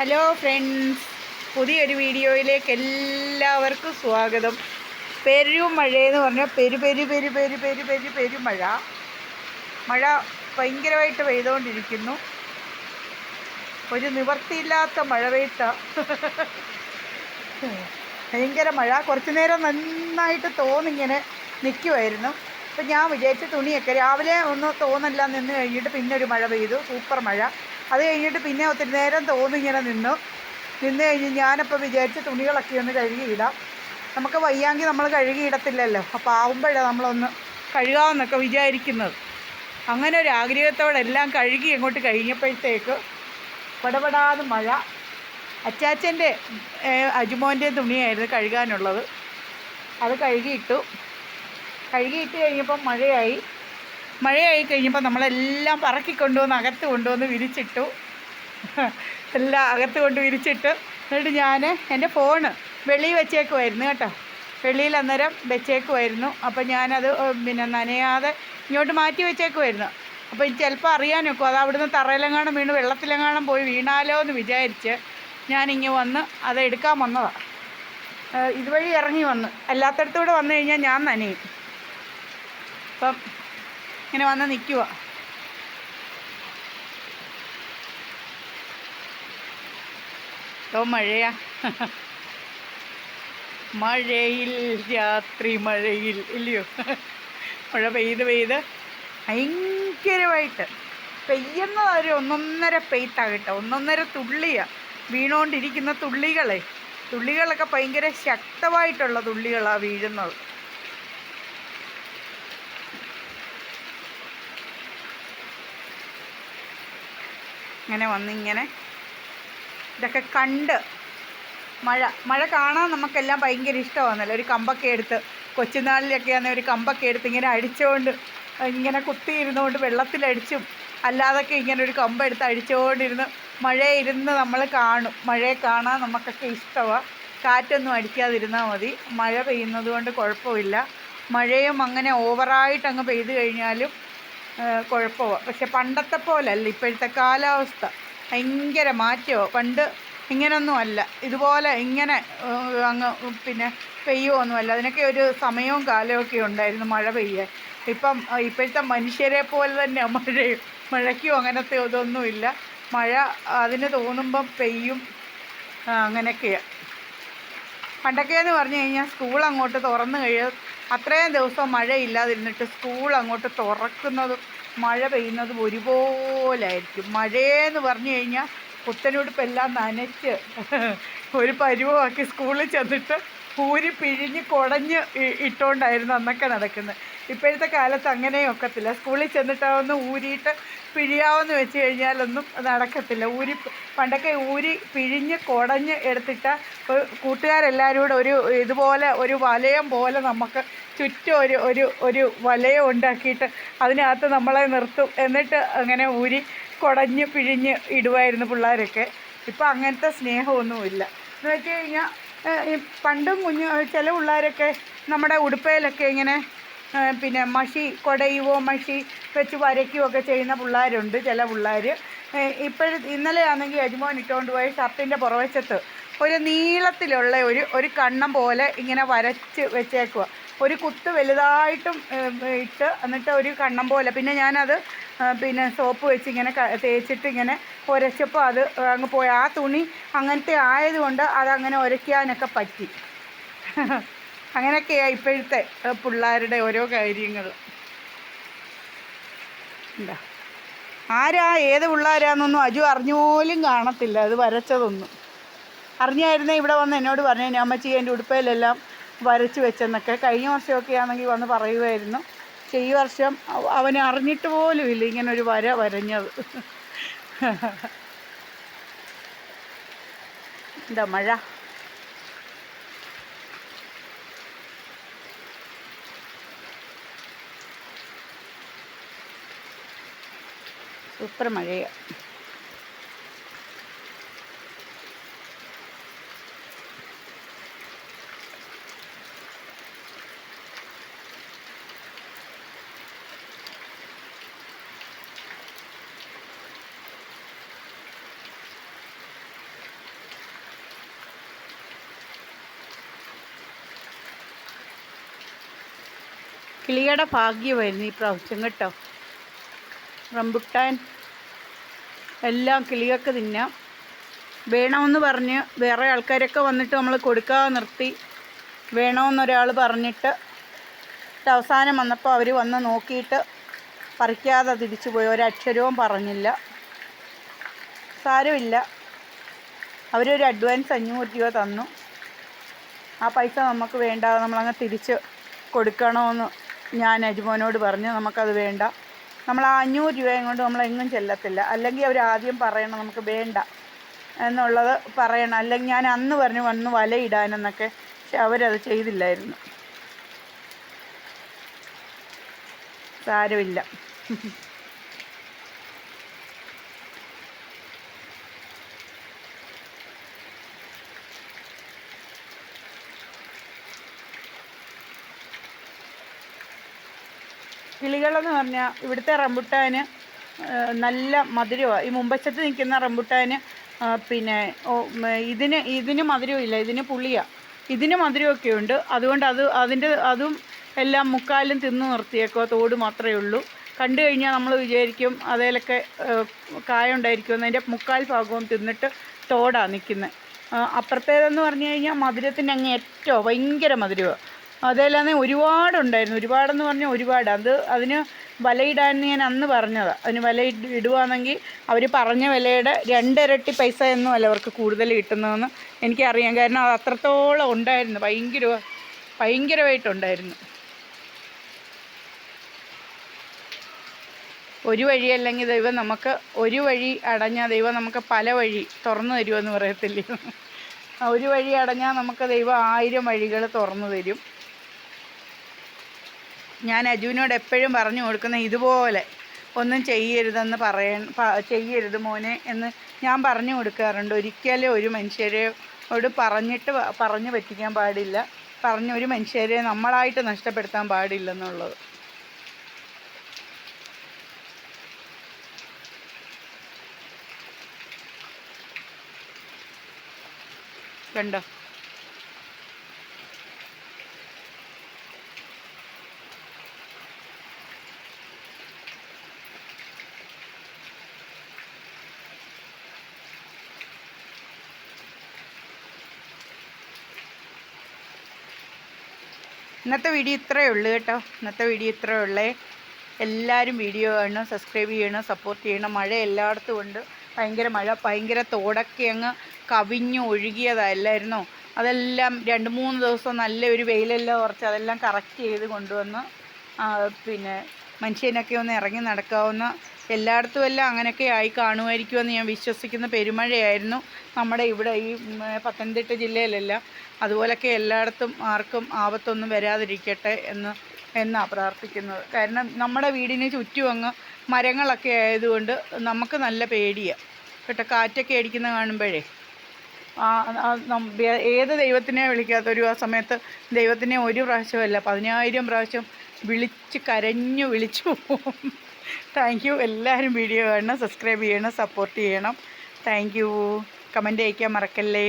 Hello friends പുതിയൊരു വീഡിയോയിലേക്ക് എല്ലാവർക്കും സ്വാഗതം. പെരുമഴ എന്ന് പറഞ്ഞാൽ പെരു പെരു പെരു പെരു പെരു പെരു പെരുമഴ മഴ. ഭയങ്കരമായിട്ട് പെയ്തുകൊണ്ടിരിക്കുന്നു ഒരു നിവർത്തിയില്ലാത്ത മഴ പെയ്ത്ത ഭയങ്കര മഴ. കുറച്ച് നേരം നന്നായിട്ട് തോന്നിങ്ങനെ നിൽക്കുമായിരുന്നു അപ്പം ഞാൻ വിചാരിച്ച തുണിയൊക്കെ രാവിലെ ഒന്ന് തോന്നല്ല നിന്ന് കഴിഞ്ഞിട്ട് പിന്നെ ഒരു മഴ പെയ്തു. സൂപ്പർ മഴ. അത് കഴിഞ്ഞിട്ട് പിന്നെ ഒത്തിരി നേരം തോന്നിങ്ങനെ നിന്നു. നിന്ന് കഴിഞ്ഞ് ഞാനപ്പോൾ വിചാരിച്ച് തുണികളൊക്കെ ഒന്ന് കഴുകിയിടാം. നമുക്ക് വയ്യാങ്കിൽ നമ്മൾ കഴുകിയിടത്തില്ലല്ലോ. അപ്പോൾ ആവുമ്പോഴാണ് നമ്മളൊന്ന് കഴുകാമെന്നൊക്കെ വിചാരിക്കുന്നത്. അങ്ങനെ ഒരു ആഗ്രഹത്തോടെ എല്ലാം കഴുകി അങ്ങോട്ട് കഴിഞ്ഞപ്പോഴത്തേക്ക് പടപടാതെ മഴ. അച്ചാച്ചന്റെ അജുമോന്റെയും തുണിയായിരുന്നു കഴുകാനുള്ളത്. അത് കഴുകിയിട്ടു. കഴുകിയിട്ട് കഴിഞ്ഞപ്പം മഴയായി. മഴയായി കഴിഞ്ഞപ്പോൾ നമ്മളെല്ലാം പറക്കി കൊണ്ടുവന്ന് അകത്ത് കൊണ്ടുവന്ന് വിരിച്ചിട്ടു. എല്ലാം അകത്ത് കൊണ്ട് വിരിച്ചിട്ട് എന്നിട്ട് ഞാൻ എന്റെ ഫോണ് വെളിയിൽ വെച്ചേക്കുമായിരുന്നു കേട്ടോ. വെളിയിൽ അന്നേരം വെച്ചേക്കുമായിരുന്നു അപ്പോൾ ഞാനത് പിന്നെ നനയാതെ ഇങ്ങോട്ട് മാറ്റി വെച്ചേക്കുമായിരുന്നു അപ്പോൾ ചിലപ്പോൾ അറിയാനൊക്കെ അത് അവിടുന്ന് തറയിലെങ്ങാണം വീണ് വെള്ളത്തിലെങ്ങാണം പോയി വീണാലോ എന്ന് വിചാരിച്ച് ഞാനിങ്ങ് വന്ന് അത് എടുക്കാൻ വന്നതാണ് ഇതുവഴി ഇറങ്ങി വന്ന്. അല്ലാത്തടത്തൂടെ വന്നു കഴിഞ്ഞാൽ ഞാൻ നനയും. അപ്പം ഇങ്ങനെ വന്ന് നിൽക്കുക ഓ മഴയാ. മഴയിൽ രാത്രി മഴയിൽ ഇല്ലയോ? മഴ പെയ്ത് പെയ്ത് ഭയങ്കരമായിട്ട് പെയ്യുന്നത് ഒരു ഒന്നൊന്നര പെയ്ത്താണ് കേട്ടോ. ഒന്നൊന്നര തുള്ളിയാണ് വീണുകൊണ്ടിരിക്കുന്ന തുള്ളികളെ. തുള്ളികളൊക്കെ ഭയങ്കര ശക്തമായിട്ടുള്ള തുള്ളികളാണ് വീഴുന്നത്. ഇങ്ങനെ വന്നിങ്ങനെ ഇതൊക്കെ കണ്ട് മഴ മഴ കാണാൻ നമുക്കെല്ലാം ഭയങ്കര ഇഷ്ടമാണല്ലോ. ഒരു കമ്പൊക്കെ എടുത്ത് കൊച്ചുനാളിലൊക്കെ ആണെങ്കിൽ ഒരു കമ്പൊക്കെ എടുത്ത് ഇങ്ങനെ അടിച്ചുകൊണ്ട് ഇങ്ങനെ കുത്തിയിരുന്നുകൊണ്ട് വെള്ളത്തിലടിച്ചും അല്ലാതൊക്കെ ഇങ്ങനെ ഒരു കമ്പെടുത്ത് അടിച്ചുകൊണ്ടിരുന്ന് മഴയിരുന്ന് നമ്മൾ കാണും. മഴയെ കാണാൻ നമുക്കൊക്കെ ഇഷ്ടമാണ് കാറ്റൊന്നും അടിക്കാതിരുന്നാൽ മതി. മഴ പെയ്യുന്നത് കൊണ്ട് കുഴപ്പമില്ല. മഴയും അങ്ങനെ ഓവറായിട്ട് അങ്ങ് പെയ്തു കഴിഞ്ഞാലും കുഴപ്പമാണ് പക്ഷെ പണ്ടത്തെ പോലല്ല ഇപ്പോഴത്തെ കാലാവസ്ഥ ഭയങ്കര മാറ്റമോ? പണ്ട് ഇങ്ങനൊന്നും അല്ല. ഇതുപോലെ ഇങ്ങനെ അങ്ങ് പിന്നെ പെയ്യുമൊന്നുമല്ല അതിനൊക്കെ ഒരു സമയവും കാലവും ഒക്കെ ഉണ്ടായിരുന്നു മഴ പെയ്യാൻ. ഇപ്പം ഇപ്പോഴത്തെ മനുഷ്യരെ പോലെ തന്നെ മഴയും മഴയ്ക്കും അങ്ങനത്തെ ഇതൊന്നുമില്ല. മഴ അതിന് തോന്നുമ്പം പെയ്യും അങ്ങനെയൊക്കെയാണ് പണ്ടൊക്കെയെന്ന് പറഞ്ഞു കഴിഞ്ഞാൽ സ്കൂൾ അങ്ങോട്ട് തുറന്നു കഴിയും അത്രയും ദിവസം മഴയില്ലാതിരുന്നിട്ട് സ്കൂൾ അങ്ങോട്ട് തുറക്കുന്നതും മഴ പെയ്യുന്നതും ഒരുപോലായിരിക്കും. മഴയെന്ന് പറഞ്ഞു കഴിഞ്ഞാൽ പുത്തനുടുപ്പെല്ലാം നനച്ച് ഒരു പരുവമാക്കി സ്കൂളിൽ ചെന്നിട്ട് പൂരി പിഴിഞ്ഞ് കുടഞ്ഞ് ഇട്ടുകൊണ്ടായിരുന്നു അന്നൊക്കെ നടക്കുന്നത് ഇപ്പോഴത്തെ കാലത്ത് അങ്ങനെയും ഒക്കത്തില്ല. സ്കൂളിൽ ചെന്നിട്ടാവുന്ന ഊരിയിട്ട് പിഴിയാവെന്ന് വെച്ച് കഴിഞ്ഞാലൊന്നും നടക്കത്തില്ല. ഊരി പണ്ടൊക്കെ ഊരി പിഴിഞ്ഞ് കുടഞ്ഞ് എടുത്തിട്ട കൂട്ടുകാരെല്ലാവരും കൂടെ ഒരു ഇതുപോലെ ഒരു വലയം പോലെ നമുക്ക് ചുറ്റും ഒരു ഒരു ഒരു വലയം ഉണ്ടാക്കിയിട്ട് അതിനകത്ത് നമ്മളെ നിർത്തും. എന്നിട്ട് അങ്ങനെ ഊരി കുടഞ്ഞ് പിഴിഞ്ഞ് ഇടുമായിരുന്നു പിള്ളേരൊക്കെ. ഇപ്പം അങ്ങനത്തെ സ്നേഹമൊന്നുമില്ല. എന്ന് വെച്ച് കഴിഞ്ഞാൽ പണ്ടും കുഞ്ഞു ചില പിള്ളേരൊക്കെ നമ്മുടെ ഉടുപ്പയിലൊക്കെ ഇങ്ങനെ പിന്നെ മഷി കൊടയുവോ മഷി വെച്ച് വരയ്ക്കുകയോ ഒക്കെ ചെയ്യുന്ന പിള്ളേരുണ്ട് ചില പിള്ളേർ ഇപ്പോഴും ഇന്നലെ ആണെങ്കിൽ യജമാൻ ഇട്ടുകൊണ്ട് പോയ ഷർട്ടിന്റെ പുറവശത്ത് ഒരു നീളത്തിലുള്ള ഒരു ഒരു കണ്ണം പോലെ ഇങ്ങനെ വരച്ച് വെച്ചേക്കുക ഒരു കുത്ത് വലുതായിട്ടും ഇട്ട് എന്നിട്ട് ഒരു കണ്ണം പോലെ. പിന്നെ ഞാനത് പിന്നെ സോപ്പ് വെച്ച് ഇങ്ങനെ തേച്ചിട്ട് ഇങ്ങനെ ഉരച്ചപ്പോൾ അത് അങ്ങ് പോയി. ആ തുണി അങ്ങനത്തെ ആയതുകൊണ്ട് അതങ്ങനെ ഉരയ്ക്കാനൊക്കെ പറ്റി. അങ്ങനെയൊക്കെയാണ് ഇപ്പോഴത്തെ പിള്ളേരുടെ ഓരോ കാര്യങ്ങൾ. എന്താ? ആരാ ഏത് പിള്ളേരാന്നൊന്നും അജു അറിഞ്ഞുപോലും കാണത്തില്ല. അത് വരച്ചതൊന്നും. അറിഞ്ഞായിരുന്നേ ഇവിടെ വന്ന് എന്നോട് പറഞ്ഞു അമ്മച്ചി എന്റെ ഉടുപ്പയിലെല്ലാം വരച്ച് വെച്ചെന്നൊക്കെ കഴിഞ്ഞ വർഷമൊക്കെ ആണെങ്കിൽ വന്ന് പറയുമായിരുന്നു. പക്ഷേ ഈ വർഷം അവൻ അറിഞ്ഞിട്ട് പോലും ഇല്ല ഇങ്ങനെ ഒരു വര വരഞ്ഞത്. എന്താ മഴ? സൂപ്പർ മഴയാണ് കിളിയുടെ ഭാഗ്യമായിരുന്നു ഈ പ്രാവശ്യം കേട്ടോ. റംബുട്ടാൻ. എല്ലാം കിളികൾക്ക് തിന്നാം. വേണമെന്ന് പറഞ്ഞ് വേറെ ആൾക്കാരൊക്കെ വന്നിട്ട് നമ്മൾ കൊടുക്കാതെ നിർത്തി. വേണമെന്നൊരാൾ പറഞ്ഞിട്ട് അവസാനം വന്നപ്പോൾ അവർ വന്ന് നോക്കിയിട്ട് പറിക്കാതെ തിരിച്ചു പോയി. ഒരക്ഷരവും പറഞ്ഞില്ല. സാരമില്ല. അവരൊരു അഡ്വാൻസ് അഞ്ഞൂറ് രൂപ തന്നു. ആ പൈസ നമുക്ക് വേണ്ട. നമ്മളങ്ങ് തിരിച്ച് കൊടുക്കണമെന്ന് ഞാൻ അജുമോനോട് പറഞ്ഞു നമുക്കത് വേണ്ട. നമ്മൾ ആ അഞ്ഞൂറ് രൂപയും കൊണ്ട് നമ്മളെങ്ങും ചെല്ലത്തില്ല. അല്ലെങ്കിൽ അവർ ആദ്യം പറയണം നമുക്ക് വേണ്ട എന്നുള്ളത് പറയണം. അല്ലെങ്കിൽ ഞാൻ അന്ന് പറഞ്ഞു വന്ന് വലയിടാനെന്നൊക്കെ പക്ഷെ അവരത് ചെയ്തില്ലായിരുന്നു. സാരമില്ല. കിളികളെന്ന് പറഞ്ഞാൽ ഇവിടുത്തെ റംബുട്ടാന് നല്ല മധുരമാണ് ഈ മുമ്പശത്ത് നിൽക്കുന്ന റംബുട്ടാന് പിന്നെ ഇതിന് ഇതിന് മധുരമില്ല ഇതിന് പുളിയാണ് ഇതിന് മധുരമൊക്കെ ഉണ്ട്. അതുകൊണ്ട് അത് അതിന്റെ അതും എല്ലാം മുക്കാലും തിന്നു നിർത്തിയേക്കോ തോട് മാത്രമേ ഉള്ളൂ. കണ്ടു കഴിഞ്ഞാൽ നമ്മൾ വിചാരിക്കും അതേലൊക്കെ കായ ഉണ്ടായിരിക്കുമെന്ന് അതിന്റെ മുക്കാൽ ഭാഗവും തിന്നിട്ട് തോടാണ് നിൽക്കുന്നത് അപ്പുറത്തേതെന്ന് പറഞ്ഞു കഴിഞ്ഞാൽ മധുരത്തിന്റെ അങ്ങ് ഏറ്റവും ഭയങ്കര മധുരമാണ് അതല്ലാതെ ഒരുപാടുണ്ടായിരുന്നു. ഒരുപാടെന്ന് പറഞ്ഞാൽ ഒരുപാട്. അത് അതിന് വലയിടാമെന്ന് ഞാൻ അന്ന് പറഞ്ഞതാണ് അതിന് വല ഇട് ഇടുവാണെങ്കിൽ അവർ പറഞ്ഞ വിലയുടെ രണ്ടിരട്ടി പൈസ എന്നും അല്ല അവർക്ക് കൂടുതൽ കിട്ടുന്നതെന്ന് എനിക്കറിയാം. കാരണം അത് അത്രത്തോളം ഉണ്ടായിരുന്നു. ഭയങ്കര ഭയങ്കരമായിട്ടുണ്ടായിരുന്നു. ഒരു വഴി വഴിയല്ലെങ്കിൽ ദൈവം നമുക്ക് ഒരു വഴി അടഞ്ഞാൽ ദൈവം നമുക്ക് പല വഴി തുറന്നു തരുമെന്ന് പറയത്തില്ലേ? ആ ഒരു വഴി അടഞ്ഞാൽ നമുക്ക് ദൈവം ആയിരം വഴികൾ തുറന്നു തരും. ഞാൻ അജുവിനോട് എപ്പോഴും പറഞ്ഞു കൊടുക്കുന്ന ഇതുപോലെ ഒന്നും ചെയ്യരുതെന്ന് പറയ ചെയ്യരുത് മോനെ എന്ന് ഞാൻ പറഞ്ഞു കൊടുക്കാറുണ്ട്. ഒരിക്കലും ഒരു മനുഷ്യരോട് പറഞ്ഞിട്ട് പറഞ്ഞു പറ്റിക്കാൻ പാടില്ല. പറഞ്ഞ ഒരു മനുഷ്യരെ നമ്മളായിട്ട് നഷ്ടപ്പെടുത്താൻ പാടില്ലെന്നുള്ളത്. കണ്ടോ? ഇന്നത്തെ വീഡിയോ ഇത്രയേ ഉള്ളൂ കേട്ടോ. ഇന്നത്തെ വീഡിയോ ഇത്രയേ ഉള്ളേ. എല്ലാവരും വീഡിയോ കാണണം സബ്സ്ക്രൈബ് ചെയ്യണം സപ്പോർട്ട് ചെയ്യണം. മഴ എല്ലായിടത്തും ഉണ്ട്. ഭയങ്കര മഴ ഭയങ്കര തോടൊക്കെ അങ്ങ് കവിഞ്ഞു ഒഴുകിയതല്ലായിരുന്നോ? അതെല്ലാം രണ്ട് മൂന്ന് ദിവസം നല്ല ഒരു വെയിലെല്ലാം ഉറച്ച് അതെല്ലാം കറക്റ്റ് ചെയ്ത് കൊണ്ടുവന്ന് പിന്നെ മനുഷ്യനൊക്കെ ഒന്ന് ഇറങ്ങി നടക്കാവുന്ന എല്ലായിടത്തും എല്ലാം അങ്ങനെയൊക്കെ ആയി കാണുമായിരിക്കുമെന്ന് ഞാൻ വിശ്വസിക്കുന്ന പെരുമഴയായിരുന്നു നമ്മുടെ ഇവിടെ ഈ പത്തനംതിട്ട ജില്ലയിലെല്ലാം. അതുപോലൊക്കെ എല്ലായിടത്തും ആർക്കും ആപത്തൊന്നും വരാതിരിക്കട്ടെ എന്ന് എന്നാണ് പ്രാർത്ഥിക്കുന്നത്. കാരണം നമ്മുടെ വീടിന് ചുറ്റും അങ്ങ് മരങ്ങളൊക്കെ ആയതുകൊണ്ട് നമുക്ക് നല്ല പേടിയാണ് കേട്ടോ കാറ്റൊക്കെ അടിക്കുന്ന കാണുമ്പോഴേ. ഏത് ദൈവത്തിനെ വിളിക്കാത്തൊരു ആ സമയത്ത് ദൈവത്തിനെ ഒരു പ്രാവശ്യമല്ല പതിനായിരം പ്രാവശ്യം വിളിച്ച് കരഞ്ഞു വിളിച്ചു പോകും. താങ്ക് യു എല്ലാവരും വീഡിയോ കാണണം സബ്സ്ക്രൈബ് ചെയ്യണം സപ്പോർട്ട് ചെയ്യണം. താങ്ക് യു കമന്റ് അയക്കാൻ മറക്കല്ലേ.